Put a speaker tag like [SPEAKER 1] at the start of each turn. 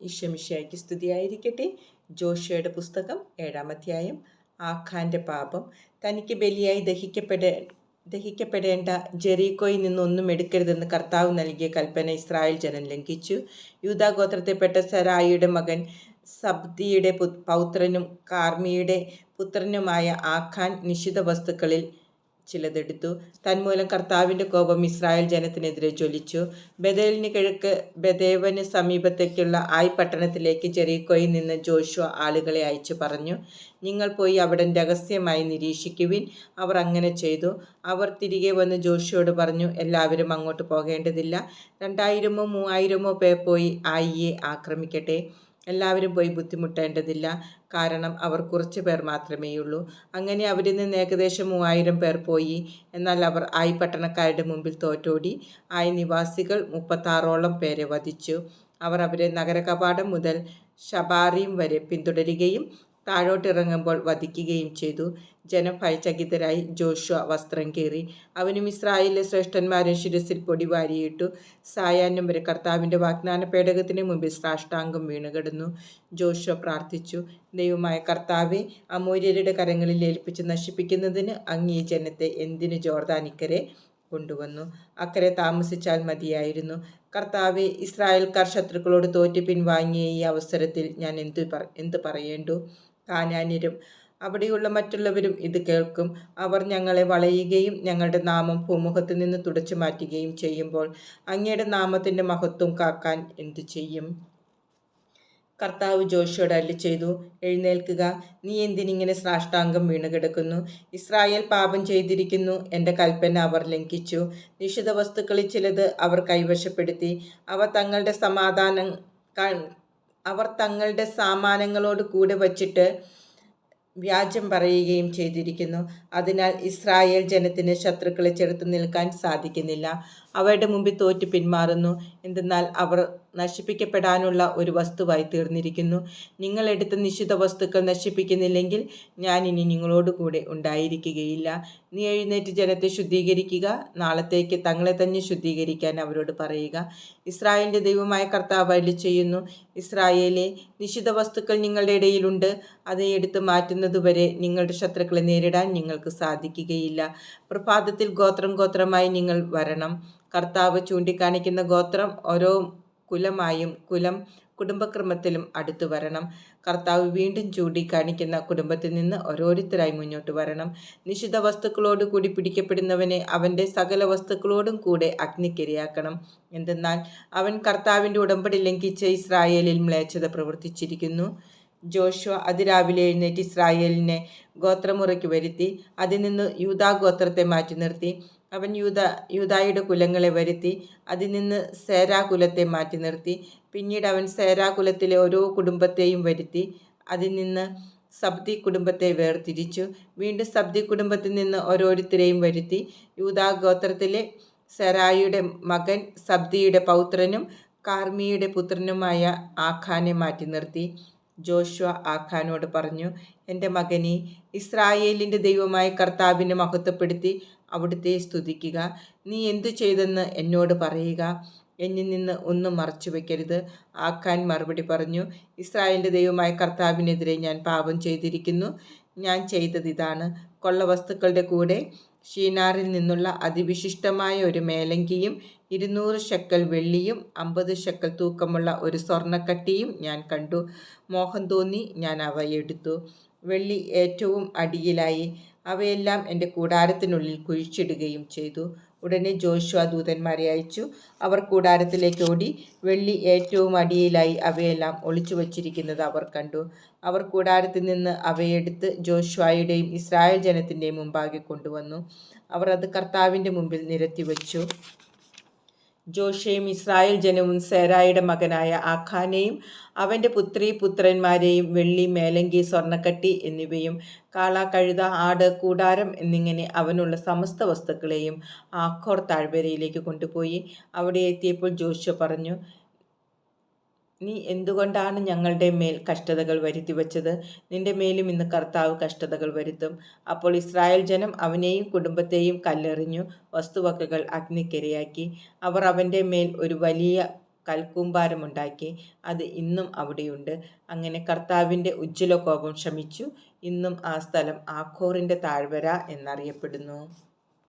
[SPEAKER 1] ഈശ്വമിഷയ്ക്ക് സ്തുതിയായിരിക്കട്ടെ. ജോഷയുടെ പുസ്തകം ഏഴാം അധ്യായം. ആഖാന്റെ പാപം. തനിക്ക് ബലിയായി ദഹിക്കപ്പെടേ ദഹിക്കപ്പെടേണ്ട ജെറീക്കോയിൽ നിന്നൊന്നും എടുക്കരുതെന്ന് കർത്താവ് നൽകിയ കൽപ്പന ഇസ്രായേൽ ജനം ലംഘിച്ചു. യൂതാഗോത്രത്തെപ്പെട്ട സരായിയുടെ മകൻ സബ്ദിയുടെ പൗത്രനും കാർമിയുടെ പുത്രനുമായ ആഖാൻ നിശിത വസ്തുക്കളിൽ ചിലതെടുത്തു. തന്മൂലം കർത്താവിന്റെ കോപം ഇസ്രായേൽ ജനത്തിനെതിരെ ജ്വലിച്ചു. ബദേലിന് കിഴക്ക് ബദേവന് സമീപത്തേക്കുള്ള ആയ് പട്ടണത്തിലേക്ക് ജെറീക്കോയിൽ നിന്ന് ജോഷുവ ആളുകളെ അയച്ചു പറഞ്ഞു നിങ്ങൾ പോയി അവിടെ രഹസ്യമായി നിരീക്ഷിക്കുവിൻ. അവർ അങ്ങനെ ചെയ്തു. അവർ തിരികെ വന്ന് ജോഷിയോട് പറഞ്ഞു എല്ലാവരും അങ്ങോട്ട് പോകേണ്ടതില്ല. രണ്ടായിരമോ മൂവായിരമോ പേർ പോയി ആയിയെ ആക്രമിക്കട്ടെ. എല്ലാവരും പോയി ബുദ്ധിമുട്ടേണ്ടതില്ല. കാരണം അവർ കുറച്ച് പേർ മാത്രമേയുള്ളൂ. അങ്ങനെ അവരിൽ നിന്ന് ഏകദേശം മൂവായിരം പേർ പോയി. എന്നാൽ അവർ ആയി പട്ടണക്കാരുടെ മുമ്പിൽ തോറ്റോടി. ആയി നിവാസികൾ മുപ്പത്താറോളം പേരെ വധിച്ചു. അവർ അവരെ നഗരകപാടം മുതൽ ഷബാറിയും വരെ പിന്തുടരുകയും താഴോട്ടിറങ്ങുമ്പോൾ വധിക്കുകയും ചെയ്തു. ജനം ഭയചകിതരായി ജോഷുവ വസ്ത്രം കീറി. അവനും ഇസ്രായേലിലെ ശ്രേഷ്ഠന്മാരും ശിരസിൽ പൊടി വാരിയിട്ടു. സായാഹ്നം വരെ കർത്താവിന്റെ വാഗ്ദാന പേടകത്തിന് മുമ്പിൽ സാഷ്ടാംഗം വീണുകിടന്നു. ജോഷുവ പ്രാർത്ഥിച്ചു ദൈവമായ കർത്താവെ അമൂര്യരുടെ കരങ്ങളിൽ ഏൽപ്പിച്ച് നശിപ്പിക്കുന്നതിന് അങ്ങ് ജനത്തെ എന്തിനു ജോർദാനിക്കരെ കൊണ്ടുവന്നു? അക്കരെ താമസിച്ചാൽ മതിയായിരുന്നു. കർത്താവെ ഇസ്രായേൽക്കാർ ശത്രുക്കളോട് തോറ്റു പിൻവാങ്ങിയ ഈ അവസരത്തിൽ ഞാൻ എന്തു എന്ത് പറയേണ്ടു? കാനാന്യരും. അവിടെയുള്ള മറ്റുള്ളവരും ഇത് കേൾക്കും. അവർ ഞങ്ങളെ വളയുകയും ഞങ്ങളുടെ നാമം ഭൂമുഖത്ത് നിന്ന് തുടച്ചു മാറ്റുകയും ചെയ്യുമ്പോൾ അങ്ങയുടെ നാമത്തിന്റെ മഹത്വം കാക്കാൻ എന്തു ചെയ്യും? കർത്താവ് ജോഷിയോട് അല്ലി ചെയ്തു എഴുന്നേൽക്കുക. നീ എന്തിനിങ്ങനെ സാഷ്ടാംഗം വീണ് കിടക്കുന്നു ഇസ്രായേൽ പാപം ചെയ്തിരിക്കുന്നു. എന്റെ കൽപ്പന അവർ ലംഘിച്ചു. നിഷിത വസ്തുക്കളിൽ ചിലത് അവർ കൈവശപ്പെടുത്തി. അവ തങ്ങളുടെ സമാധാനം അവർ തങ്ങളുടെ സാമാനങ്ങളോട് കൂടെ വച്ചിട്ട് വ്യാജം പറയുകയും ചെയ്തിരിക്കുന്നു. അതിനാൽ ഇസ്രായേൽ ജനത്തിന് ശത്രുക്കളെ ചെറുത്തു നിൽക്കാൻ സാധിക്കുന്നില്ല. അവരുടെ മുമ്പിൽ തോറ്റു പിന്മാറുന്നു. എന്തെന്നാൽ അവർ നശിപ്പിക്കപ്പെടാനുള്ള ഒരു വസ്തുവായി തീർന്നിരിക്കുന്നു. നിങ്ങൾ എടുത്ത നിശ്ചിത വസ്തുക്കൾ നശിപ്പിക്കുന്നില്ലെങ്കിൽ ഞാൻ ഇനി നിങ്ങളോട് കൂടെ ഉണ്ടായിരിക്കുകയില്ല. നീ എഴുന്നേറ്റ് ജനത്തെ ശുദ്ധീകരിക്കുക. നാളത്തേക്ക് തങ്ങളെ തന്നെ ശുദ്ധീകരിക്കാൻ അവരോട് പറയുക. ഇസ്രായേലിന്റെ ദൈവമായ കർത്താവ് അല്ലി ചെയ്യുന്നു. ഇസ്രായേലെ നിശ്ചിത വസ്തുക്കൾ നിങ്ങളുടെ ഇടയിലുണ്ട്. അത് എടുത്തു മാറ്റുന്നതുവരെ നിങ്ങളുടെ ശത്രുക്കളെ നേരിടാൻ നിങ്ങൾക്ക് സാധിക്കുകയില്ല. പ്രഭാതത്തിൽ ഗോത്രം ഗോത്രമായി നിങ്ങൾ വരണം. കർത്താവ് ചൂണ്ടിക്കാണിക്കുന്ന ഗോത്രം ഓരോ കുലമായും കുലം കുടുംബക്രമത്തിലും അടുത്തു വരണം. കർത്താവ് വീണ്ടും ചൂണ്ടിക്കാണിക്കുന്ന കുടുംബത്തിൽ നിന്ന് ഓരോരുത്തരായി മുന്നോട്ട് വരണം. നിഷിദ്ധ വസ്തുക്കളോട് കൂടി പിടിക്കപ്പെടുന്നവനെ അവന്റെ സകല വസ്തുക്കളോടും കൂടെ അഗ്നിക്കിരയാക്കണം. എന്തെന്നാൽ അവൻ കർത്താവിന്റെ ഉടമ്പടി ലംഘിച്ച് ഇസ്രായേലിൽ മ്ലേച്ഛത പ്രവർത്തിച്ചിരിക്കുന്നു. ജോഷുവ അതിരാവിലെ എഴുന്നേറ്റ് ഇസ്രായേലിനെ ഗോത്രമുറയ്ക്ക് വരുത്തി അതിൽ നിന്ന് യൂതാ ഗോത്രത്തെ മാറ്റി നിർത്തി. അവൻ യൂത യൂതായുടെ കുലങ്ങളെ വരുത്തി അതിൽ നിന്ന് സേരാ കുലത്തെ മാറ്റി നിർത്തി. പിന്നീട് അവൻ സേരാ കുലത്തിലെ ഓരോ കുടുംബത്തെയും വരുത്തി അതിൽ നിന്ന് സബ്ദി കുടുംബത്തെ വേർതിരിച്ചു. വീണ്ടും സബ്ദി കുടുംബത്തിൽ നിന്ന് ഓരോരുത്തരെയും വരുത്തി. യൂതാ ഗോത്രത്തിലെ സെറായിയുടെ മകൻ സബ്ദിയുടെ പൗത്രനും കാർമിയുടെ പുത്രനുമായ ആഖാനെ മാറ്റി നിർത്തി. ജോഷ്വ ആഖാനോട് പറഞ്ഞു എന്റെ മകനെ ഇസ്രായേലിന്റെ ദൈവമായ കർത്താവിനെ മഹത്വപ്പെടുത്തി അവിടുത്തെ സ്തുതിക്കുക. നീ എന്തു ചെയ്തെന്ന് എന്നോട് പറയുക. എന്നിൽ നിന്ന് ഒന്നും മറച്ചു വയ്ക്കരുത്. ആഖാൻ മറുപടി പറഞ്ഞു ഇസ്രായേലിന്റെ ദൈവമായ കർത്താവിനെതിരെ ഞാൻ പാപം ചെയ്തിരിക്കുന്നു. ഞാൻ ചെയ്തത് ഇതാണ്. കൊള്ളവസ്തുക്കളുടെ കൂടെ ഷീനാറിൽ നിന്നുള്ള അതിവിശിഷ്ടമായ ഒരു മേലങ്കിയും ഇരുന്നൂറ് ശക്കൽ വെള്ളിയും അമ്പത് ശക്കൽ തൂക്കമുള്ള ഒരു സ്വർണക്കട്ടിയും ഞാൻ കണ്ടു. മോഹം തോന്നി ഞാൻ അവ എടുത്തു. വെള്ളി ഏറ്റവും അടിയിലായി. അവയെല്ലാം എന്റെ കൂടാരത്തിനുള്ളിൽ കുഴിച്ചിടുകയും ചെയ്തു. ഉടനെ ജോഷുവ ദൂതന്മാരെ അയച്ചു. അവർ കൂടാരത്തിലേക്ക് ഓടി. വെള്ളി ഏറ്റവും അടിയിലായി അവയെല്ലാം ഒളിച്ചു വച്ചിരിക്കുന്നത് അവർ കണ്ടു. അവർ കൂടാരത്തിൽ നിന്ന് അവയെടുത്ത് ജോഷുവായുടെയും ഇസ്രായേൽ ജനത്തിന്റെയും മുമ്പാകെ കൊണ്ടുവന്നു. അവർ അത് കർത്താവിന്റെ മുമ്പിൽ നിരത്തി വച്ചു ജോഷയും ഇസ്രായേൽ ജനവും സേരായുടെ മകനായ ആഖാനെയും അവന്റെ പുത്രി പുത്രന്മാരെയും വെള്ളി മേലങ്കി സ്വർണക്കട്ടി എന്നിവയും കാള കഴുത ആട് കൂടാരം എന്നിങ്ങനെ അവനുള്ള സമസ്ത വസ്തുക്കളെയും ആഖോർ താഴ്വരയിലേക്ക് കൊണ്ടുപോയി അവിടെ എത്തിയപ്പോൾ ജോഷ പറഞ്ഞു നീ എന്തുകൊണ്ടാണ് ഞങ്ങളുടെ മേൽ കഷ്ടതകൾ വരുത്തിവെച്ചത്? നിന്റെ മേലും ഇന്ന് കർത്താവ് കഷ്ടതകൾ വരുത്തും. അപ്പോൾ ഇസ്രായേൽ ജനം അവനെയും കുടുംബത്തെയും കല്ലെറിഞ്ഞു വസ്തുവകകൾ അഗ്നിക്കിരയാക്കി. അവർ അവന്റെ മേൽ ഒരു വലിയ കൽക്കൂമ്പാരമുണ്ടാക്കി അത് ഇന്നും അവിടെയുണ്ട്. അങ്ങനെ കർത്താവിന്റെ ഉജ്ജ്വല കോപം ശമിച്ചു. ഇന്നും ആ സ്ഥലം ആഖോറിന്റെ താഴ്വര എന്നറിയപ്പെടുന്നു.